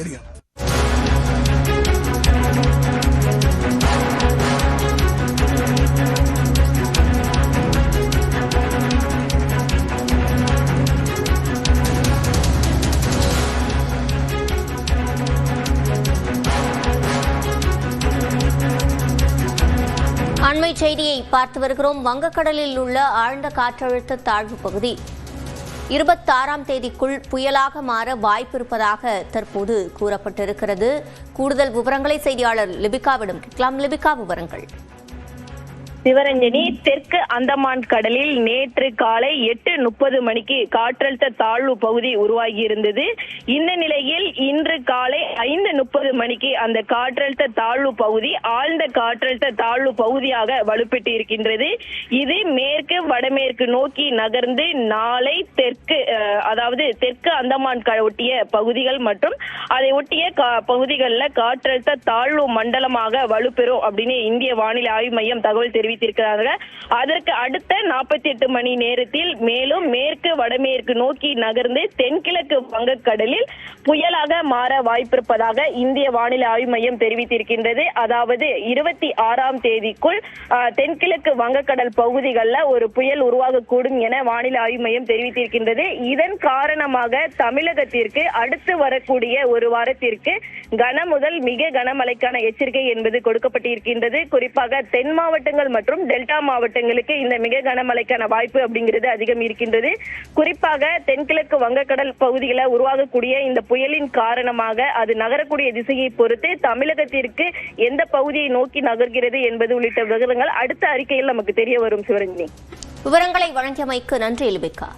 தெரியும் அண்மை செய்தியை பார்த்து வருகிறோம். வங்கக்கடலில் உள்ள ஆழ்ந்த காற்றழுத்த தாழ்வு பகுதி இருபத்தாறாம் தேதிக்குள் புயலாக மாற வாய்ப்பிருப்பதாக தற்போது கூறப்பட்டிருக்கிறது. கூடுதல் விவரங்களை செய்தியாளர் லிபிகாவிடம் கேட்கலாம். லிபிகா விவரங்கள். சிவரஞ்சனி தெற்கு அந்தமான் கடலில் நேற்று காலை எட்டு முப்பது மணிக்கு காற்றழுத்த தாழ்வு பகுதி உருவாகி இருந்தது. இந்த நிலையில் இன்று காலை ஐந்து முப்பது மணிக்கு அந்த காற்றழுத்த தாழ்வு பகுதி ஆழ்ந்த காற்றழுத்த தாழ்வு பகுதியாக வலுப்பெற்று இருக்கின்றது. இது மேற்கு வடமேற்கு நோக்கி நகர்ந்து நாளை தெற்கு அதாவது தெற்கு அந்தமான் க- ஒட்டிய பகுதிகள் மற்றும் அதை ஒட்டிய கா- பகுதிகளில் காற்றழுத்த தாழ்வு மண்டலமாக வலுப்பெறும் அப்படின்னு இந்திய வானிலை ஆய்வு மையம் தகவல் தெரிவித்திருக்கிறாங்க அதற்கு அடுத்த நாற்பத்தி எட்டு மணி நேரத்தில் மேலும் மேற்கு வடமேற்கு நோக்கி நகர்ந்து தென்கிழக்கு வங்கக்கடலில் புயலாக மாற வாய்ப்பிருப்பதாக இந்திய வானிலை ஆய்வு மையம் தெரிவித்திருக்கின்றது. அதாவது இருபத்தி ஆறாம் தேதிக்குள் தென்கிழக்கு வங்கக்கடல் பகுதிகளில் ஒரு புயல் உருவாகக்கூடும் என வானிலை ஆய்வு மையம் தெரிவித்திருக்கின்றது. இதன் காரணமாக தமிழகத்திற்கு அடுத்து வரக்கூடிய ஒரு வாரத்திற்கு கன முதல் மிக கனமழைக்கான எச்சரிக்கை என்பது கொடுக்கப்பட்டிருக்கின்றது. குறிப்பாக தென் மாவட்டங்கள் மற்றும் மற்றும் டெல்டா மாவட்டங்களுக்கு இந்த மிக கனமழைக்கான வாய்ப்பு அப்படிங்கிறது அதிகம் இருக்கின்றது. குறிப்பாக தென்கிழக்கு வங்கக்கடல் பகுதிகளில் உருவாகக்கூடிய இந்த புயலின் காரணமாக அது நகரக்கூடிய திசையை பொறுத்து தமிழகத்திற்கு எந்த பகுதியை நோக்கி நகர்கிறது என்பது உள்ளிட்ட விவரங்கள் அடுத்த அறிக்கையில் நமக்கு தெரிய வரும் சிவரஞ்சினி. விவரங்களை வழங்கியமைக்கு நன்றி எலுபிக்கா